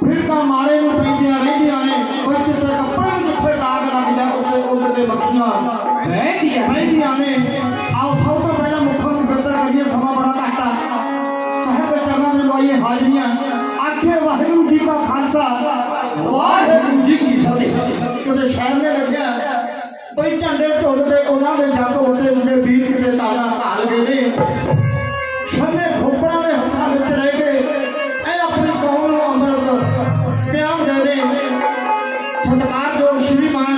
ਫਿਰ ਤਾਂ ਮਾਰੇ ਨੂੰ ਪੀਂਦੀਆਂ ਰਹਿੰਦੀਆਂ ਨੇ ਬੱਚ ਤੇ ਕੱਪੜੇ ਨੂੰ ਜਿੱਥੇ ਦਾਗ ਲੱਗਦਾ ਉੱਤੇ ਉੱਤੇ ਤੇ ਮੱਖੀਆਂ ਰਹਿੰਦੀਆਂ ਰਹਿੰਦੀਆਂ ਨੇ ਆਓ ਸਭ ਤੋਂ ਪਹਿਲਾਂ ਮੁੱਖਾਂ ਨੂੰ ਬਿਹਤਰ ਕਰੀਏ ਸਮਾਂ ਬੜਾ ਘੱਟ ਆ ਸਾਹਿਬ ਦੇ ਚਰਨਾਂ ਵਿੱਚ ਲਵਾਈਏ ਹਾਜ਼ਰੀਆਂ ਆਖੇ ਵਾਹਿਗੁਰੂ ਜੀ ਕਾ ਖਾਲਸਾ ਵਾਹਿਗੁਰੂ ਜੀ ਕੀ ਫਤਿਹ ਕਿਤੇ ਸ਼ਹਿਰ ਨੇ ਲਿਖਿਆ ਬਈ ਝੰਡੇ ਝੁੱਲਦੇ ਉਹਨਾਂ ਦੇ ਜੱਗ ਉੱਤੇ ਉਹਦੇ ਵੀਰ ਕਿਤੇ ਤਾਰਾਂ ਘਾਲ ਗਏ ਨੇ ਛੰਨੇ ਖੋਪਰਾਂ ਦੇ ਹੱਥਾਂ ਵਿੱਚ ਲੈ ਕੇ ਸਤਿਕਾਰਯੋਗ ਸ਼੍ਰੀਮਾਨ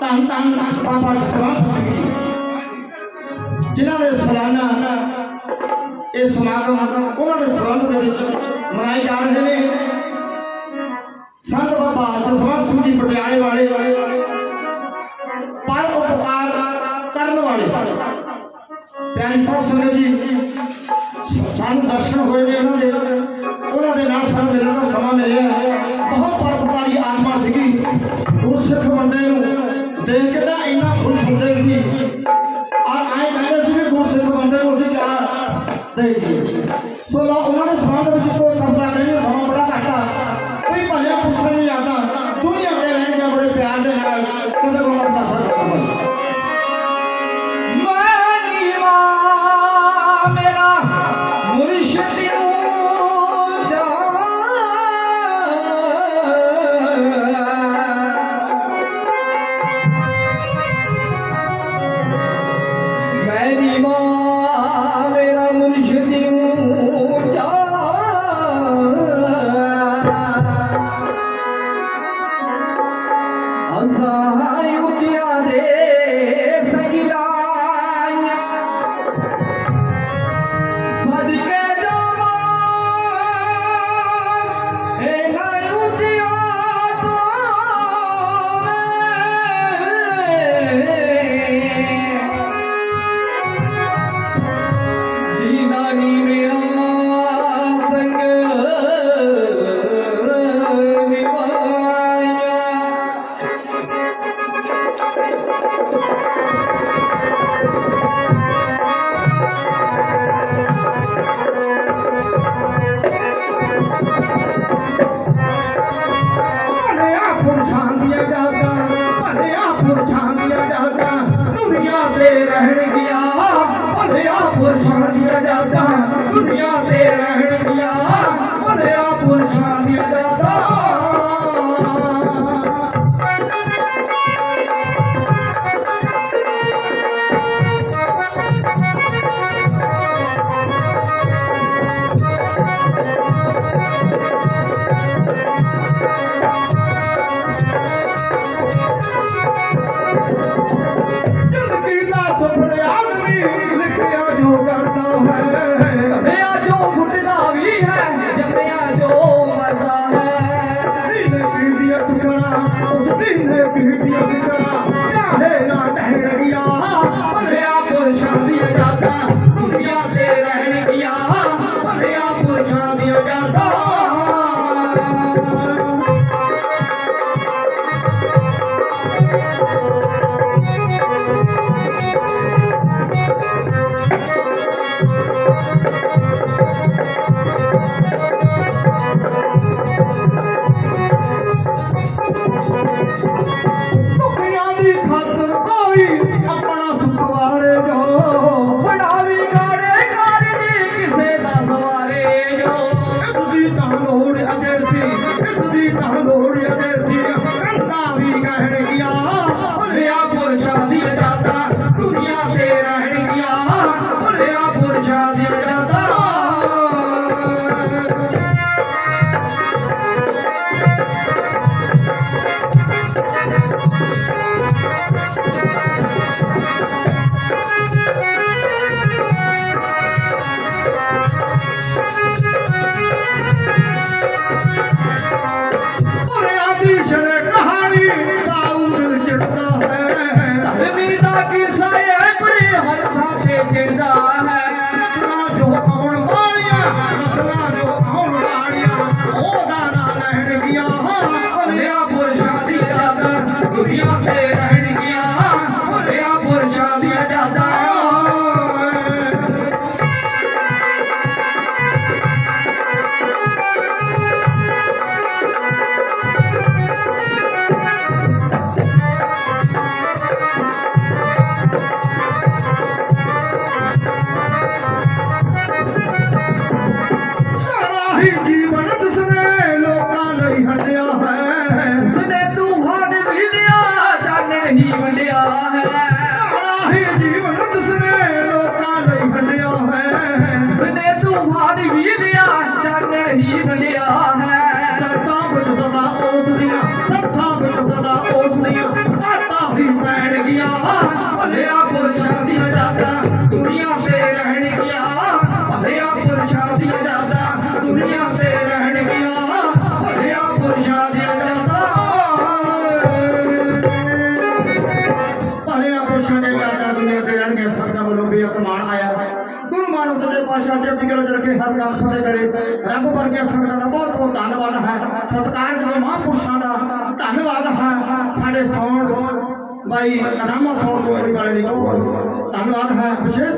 ਧੰਨ ਧੰਨ ਬਾਬਾ ਸਵਾਤ ਸਿੰਘ ਜੀ ਜਿਨ੍ਹਾਂ ਦੇ ਸਾਲਾਨਾ ਇਹ ਸਮਾਗਮ, ਉਹਨਾਂ ਦੇ ਸੰਬੰਧ ਦੇ ਵਿੱਚ ਮਨਾਏ ਜਾ ਰਹੇ ਨੇ। ਸੰਤ ਬਾਬਾ ਜਸਵੰਤ ਸਿੰਘ ਜੀ ਪਟਿਆਲੇ ਵਾਲੇ, ਪਰ ਉਪਕਾਰ ਕਰਨ ਵਾਲੇ। ਪਿਆਰੀ ਸਾਹਿਬ ਸੰਗਤ ਜੀ, ਸਾਨੂੰ ਦਰਸ਼ਨ ਹੋਏ ਨੇ ਉਹਨਾਂ ਦੇ। ਉਹਨਾਂ ਦੇ ਨਾਲ ਸਾਨੂੰ ਮਿਲਣ ਦਾ ਸਮਾਂ ਮਿਲਿਆ। ਬਹੁਤ ਪਰਪਕਾਰੀ ਆਤਮਾ ਸੀਗੀ। ਗੁਰਸਿੱਖ ਬੰਦੇ ਨੂੰ ਦੇਖ ਕੇ ਤਾਂ ਇੰਨਾ ਖੁਸ਼ ਹੁੰਦੇ ਸੀ। ਔਰ ਆਏ ਕਹਿੰਦੇ ਸੀ ਵੀ ਗੁਰਸਿੱਖ ਬੰਦੇ ਨੂੰ ਅਸੀਂ ਕਿਆ ਦੇ ਦਈਏ। ਸੋ ਲਾ ਉਹਨਾਂ ਦੇ ਸਮਾਂ ਦੇ ਵਿੱਚ ਕੋਈ ਕਬਲਾ ਨਹੀਂ, ਸਮਾਂ ਬੜਾ ਘੱਟ ਆ। ਕੋਈ ਭਲਿਆ ਪੁੱਛਣ ਨਹੀਂ ਆਉਂਦਾ। ਦੁਨੀਆ ਦੇ ਰਹਿਣਗੇ ਬੜੇ ਪਿਆਰ ਦੇ ਨਾਲ ਕਦੇ পরিসংখ্যান Hallelujah. மாறி வீதியான் சங்கர ஈரடியான. निकल करके सरकार फतेह करे। रब वर्गे सरकार बहुत बहुत धन्यवाद है। सत्कार जो महापुरुषों का धन्यवाद है। साढ़े सौण भाई, रामा सौण वाले बहुत धन्यवाद है। विशेष